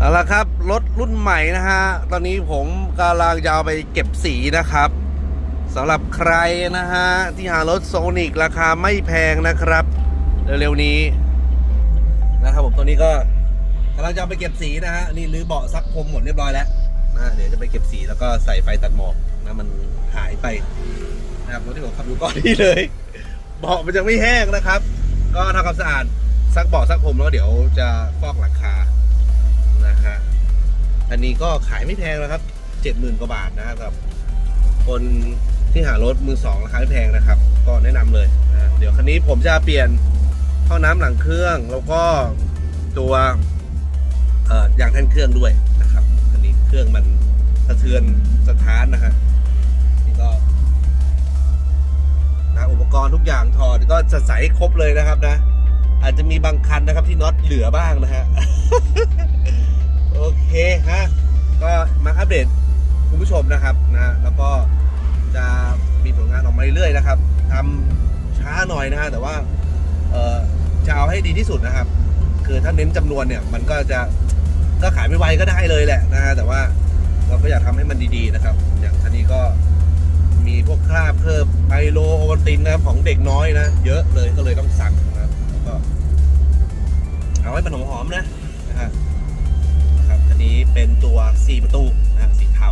เอาละครับ รถรุ่นใหม่นะฮะ ตอนนี้ผมกำลังจะเอาไปเก็บสีนะครับสำหรับใครนะฮะ ที่หารถโซนิกราคาไม่แพงนะครับ เร็วๆนี้ นะครับผมตัวนี้ก็กำลังจะไปเก็บสีนะฮะ นี่รื้อเบาะซักพรมหมดเรียบร้อยแล้วนะเดี๋ยวจะไปเก็บสีแล้วก็ใส่ไฟตัดหมอกนะมันหายไปนะครับรถที่ผมขับอยู่ก่อนนี่เลยเบาะมันจะไม่แห้งนะครับ ก็ทำความสะอาดซักเบาะซักพรมแล้วเดี๋ยวจะฟอกหลังคา นะฮะอันนี้ก็ขายไม่แพงนะครับเจ็ดหมื่นกว่าบาทนะครับสำหรับ คนที่หารถมือสองราคาไม่แพงนะครับ ก็แนะนำเลยนะเดี๋ยวคันนี้ผมจะเปลี่ยนท่อน้ำหลังเครื่อง แล้วก็ตัวอ่อยางแท่นเครื่องด้วยนะครับอันนี้เครื่องมันสะเทือนสถานนะฮะนี่ก็นะอุปกรณ์ทุกอย่างถอดก็จะใสครบเลยนะครับนะ อาจจะมีบางคันนะครับที่น็อตเหลือบ้างนะฮะ โอเคฮะก็มาอัปเดตคุณผู้ชมนะครับนะแล้วก็จะมีผลงานออกมาเรื่อยๆนะครับทำช้าหน่อยนะฮะแต่ว่าเออจะเอาให้ดีที่สุดนะครับ คือถ้าเน้นจำนวนเนี่ยมันก็จะก็ขายไม่ไวก็ได้เลยแหละนะฮะแต่ว่าเราก็อยากทำให้มันดีๆนะครับ อย่างอันนี้ก็มีพวกคราบเพิ่มไมโลโอวัลตินนะครับของเด็กน้อยนะ เยอะเลยก็เลยต้องสั่งนะครับก็เอาให้มันหอมๆนะนะฮะครับ เป็นตัว 4 ประตูนะสีเทา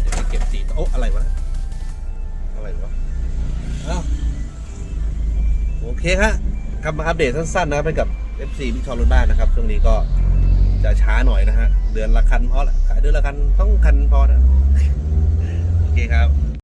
เดี๋ยวไปเก็บสีโอ้อะไรวะอะไรวะอ้าวโอเคฮะกลับมาอัปเดตสั้นๆนะครับไปกับ FC พี่ชอรถบ้านนะครับ ช่วงนี้ก็จะช้าหน่อยนะฮะ เดือนละคันพอละขายเดือนละคันต้องคันพอนะ โอเคครับ